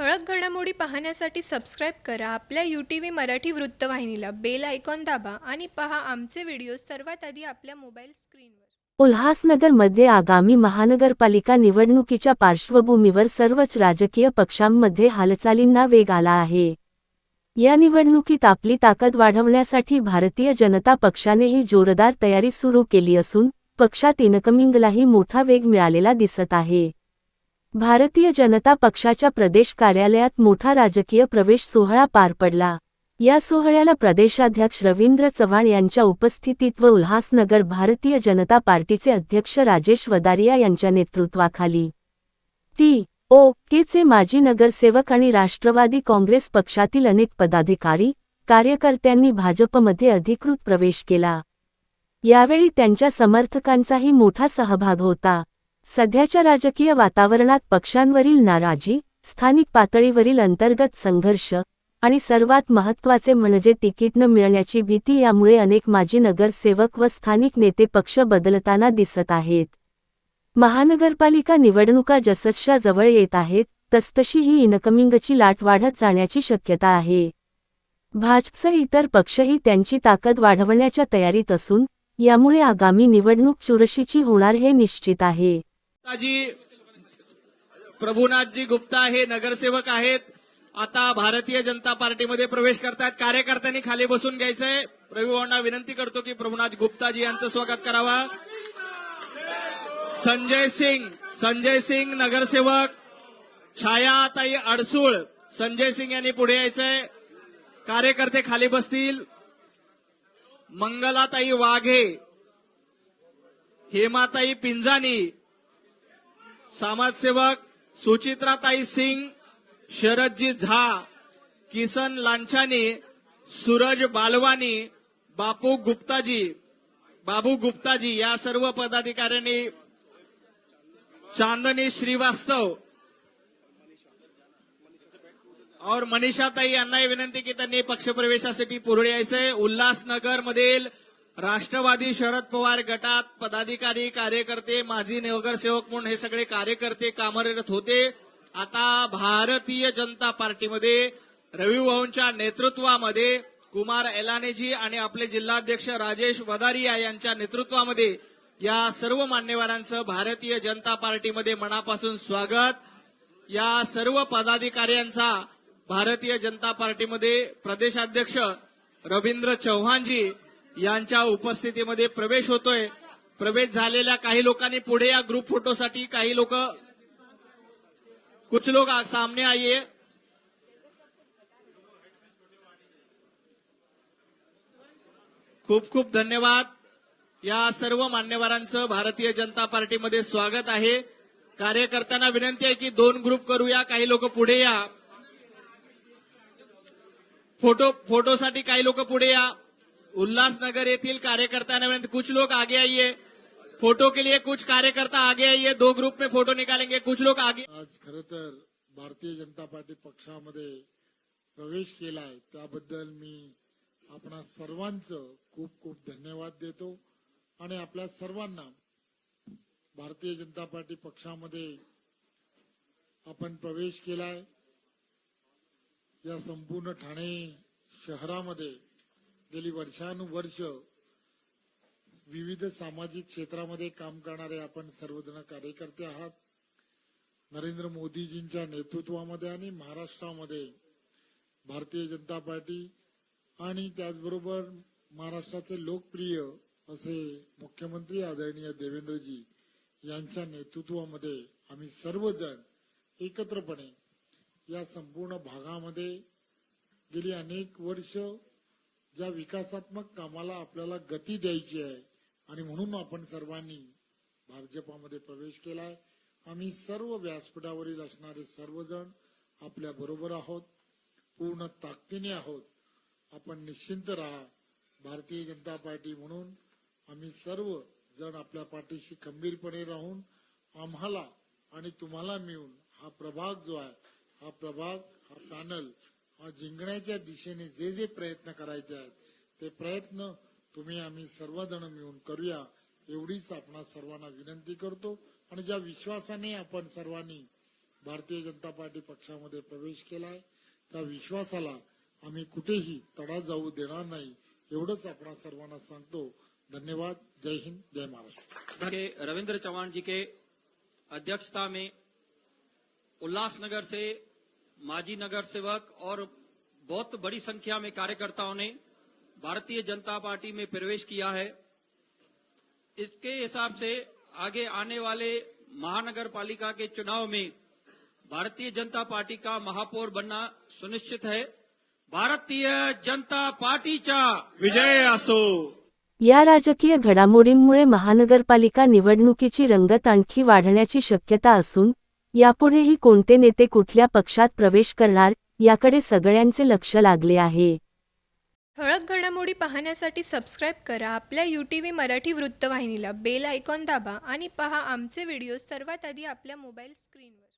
ठळक घडामोडी पाहण्यासाठी सबस्क्राईब करा. आपल्या यू टी व्ही मराठी वृत्तवाहिनीला बेल आयकॉन दाबा आणि पहा आमचे व्हिडिओ सर्वात आधी आपल्या मोबाईल स्क्रीनवर उल्हासनगरमध्ये आगामी महानगरपालिका निवडणुकीच्या पार्श्वभूमीवर सर्वच राजकीय पक्षांमध्ये हालचालींना वेग आला आहे. या निवडणुकीत आपली ताकद वाढवण्यासाठी भारतीय जनता पक्षानेही जोरदार तयारी सुरू केली असून पक्षात इनकमिंगलाही मोठा वेग मिळालेला दिसत आहे. भारतीय जनता पक्षाच्या प्रदेश कार्यालयात मोठा राजकीय प्रवेश सोहळा पार पडला. या सोहळ्याला प्रदेशाध्यक्ष रवींद्र चव्हाण यांच्या उपस्थितीत व उल्हासनगर भारतीय जनता पार्टीचे अध्यक्ष राजेश वदारिया यांच्या नेतृत्वाखाली. टी. ओ. केचे माजी नगरसेवक आणि राष्ट्रवादी काँग्रेस पक्षातील अनेक पदाधिकारी कार्यकर्त्यांनी भाजपमध्ये अधिकृत प्रवेश केला. यावेळी त्यांच्या समर्थकांचाही मोठा सहभाग होता. सध्याच्या राजकीय वातावरणात पक्षांवरील नाराजी स्थानिक पातळीवरील अंतर्गत संघर्ष आणि सर्वात महत्त्वाचे म्हणजे तिकीट न मिळण्याची भीती यामुळे अनेक माजी नगरसेवक व स्थानिक नेते पक्ष बदलताना दिसत आहेत. महानगरपालिका निवडणुका जसजशा जवळ येत आहेत तसतशी ही इनकमिंगची लाट वाढत जाण्याची शक्यता आहे. भाजपसह इतर पक्षही त्यांची ताकद वाढवण्याच्या तयारीत असून यामुळे आगामी निवडणूक चुरशीची होणार हे निश्चित आहे. प्रभुनाथजी गुप्ता हे नगरसेवक आहेत. आता भारतीय जनता पार्टीमध्ये प्रवेश करतात कार्यकर्त्यांनी खाली बसून घ्यायचंय. रविभाऊंना विनंती करतो की प्रभुनाथ गुप्ताजी यांचं स्वागत करावा. संजय सिंग संजय सिंग नगरसेवक. छायाताई अडसूळ संजय सिंग यांनी पुढे यायचंय. कार्यकर्ते खाली बसतील. मंगलाताई वाघे हेमाताई पिंजानी समाजसेवक सुचित्राताई सिंग शरदजी झा किसन लांछानी सूरज बालवानी बापू गुप्ताजी बाबू गुप्ताजी या सर्व पदाधिकाऱ्यांनी चांदनी श्रीवास्तव और मनीषाताई यांनाही विनंती की त्यांनी पक्षप्रवेशासाठी पुढे यायचंय. उल्हासनगर मधील राष्ट्रवादी शरद पवार गटात पदाधिकारी कार्यकर्ते माजी नगरसेवक म्हणून हे सगळे कार्यकर्ते कामरत होते. आता भारतीय जनता पार्टीमध्ये रविभाऊंच्या नेतृत्वामध्ये कुमार एलानेजी आणि आपले जिल्हाध्यक्ष राजेश वदारिया यांच्या नेतृत्वामध्ये या सर्व मान्यवरांचं भारतीय जनता पार्टीमध्ये मनापासून स्वागत. या सर्व पदाधिकाऱ्यांचा भारतीय जनता पार्टीमध्ये प्रदेशाध्यक्ष रवींद्र चव्हाणजी यांच्या उपस्थितीमध्ये प्रवेश होतोय. प्रवेश झालेल्या काही लोकांनी पुढे या ग्रुप फोटोसाठी काही लोक कुछ लोग सामने आइए. खूप खूप धन्यवाद. या सर्व मान्यवरांचं भारतीय जनता पार्टीमध्ये स्वागत आहे. कार्यकर्त्यांना विनंती आहे की दोन ग्रुप करूया काही लोक पुढे या. फोटो फोटोसाठी काही लोक पुढे या. उल्लासनगर येथील कार्यकर्त्यांना विनंती कुछ लोग आगे आइए। फोटो के लिए कुछ कार्यकर्ता आगे आइए। दो ग्रुप में फोटो निकालेंगे। कुछ लोग आगे आज खर तर भारतीय जनता पार्टी पक्षामध्ये प्रवेश केलाय. त्याबद्दल मी आपणा सर्वांचं खूप खूप धन्यवाद देतो. आणि आपल्या सर्वांना भारतीय जनता पार्टी पक्षामध्ये आपण प्रवेश केलाय. या संपूर्ण ठाणे शहरामध्ये गेली वर्षानुवर्ष विविध सामाजिक क्षेत्रामध्ये काम करणारे आपण सर्वजण कार्यकर्ते आहात. नरेंद्र मोदीजींच्या नेतृत्वामध्ये आणि महाराष्ट्रामध्ये भारतीय जनता पार्टी आणि त्याचबरोबर महाराष्ट्राचे लोकप्रिय असे मुख्यमंत्री आदरणीय देवेंद्रजी यांच्या नेतृत्वामध्ये आम्ही सर्वजण एकत्रपणे या संपूर्ण भागामध्ये गेली अनेक वर्ष ज्या विकासात्मक कामाला आपल्याला गती द्यायची आहे आणि म्हणून आपण सर्वांनी भाजपामध्ये प्रवेश केलाय. आम्ही सर्व व्यासपीठावरील असणारे सर्वजण आपल्या बरोबर आहोत पूर्ण ताकदीने आहोत. आपण निश्चिंत राहा. भारतीय जनता पार्टी म्हणून आम्ही सर्व जण आपल्या पाठीशी खंबीरपणे राहून आम्हाला आणि तुम्हाला मिळून हा प्रभाग जो आहे हा प्रभाग हा पॅनल जिंकण्याच्या दिशेने जे जे प्रयत्न करायचे आहेत ते प्रयत्न तुम्ही आम्ही सर्वजण मिळून करूया एवढीच आपणा सर्वांना विनंती करतो. आणि ज्या विश्वासाने आपण सर्वांनी भारतीय जनता पार्टी पक्षामध्ये प्रवेश केलाय त्या विश्वासाला आम्ही कुठेही तडा जाऊ देणार नाही एवढंच आपण सर्वांना सांगतो. धन्यवाद. जय हिंद. जय महाराष्ट्र. रविंद्र चौहान जी के अध्यक्षता में उल्लासनगर से माजी नगर सेवक और बहुत बड़ी संख्या में कार्यकर्ताओं ने भारतीय जनता पार्टी में प्रवेश किया है। इसके हिसाब से आगे आने वाले महानगर पालिका के चुनाव में भारतीय जनता पार्टी का महापौर बनना सुनिश्चित है। भारतीय जनता पार्टीचा विजय असो या राजकीय घडामोडींमुळे महानगरपालिका निवडणुकीची रंगत आणखी वाढण्याची शक्यता असून यापुढेही कोणते नेते कुठल्या पक्षात प्रवेश करणार याकडे सगळ्यांचे लक्ष लागले आहे. ठळक घडामोडी पाहण्यासाठी सबस्क्राईब करा. आपल्या यू टी व्ही मराठी वृत्तवाहिनीला बेल आयकॉन दाबा आणि पहा आमचे व्हिडिओ सर्वात आधी आपल्या मोबाईल स्क्रीनवर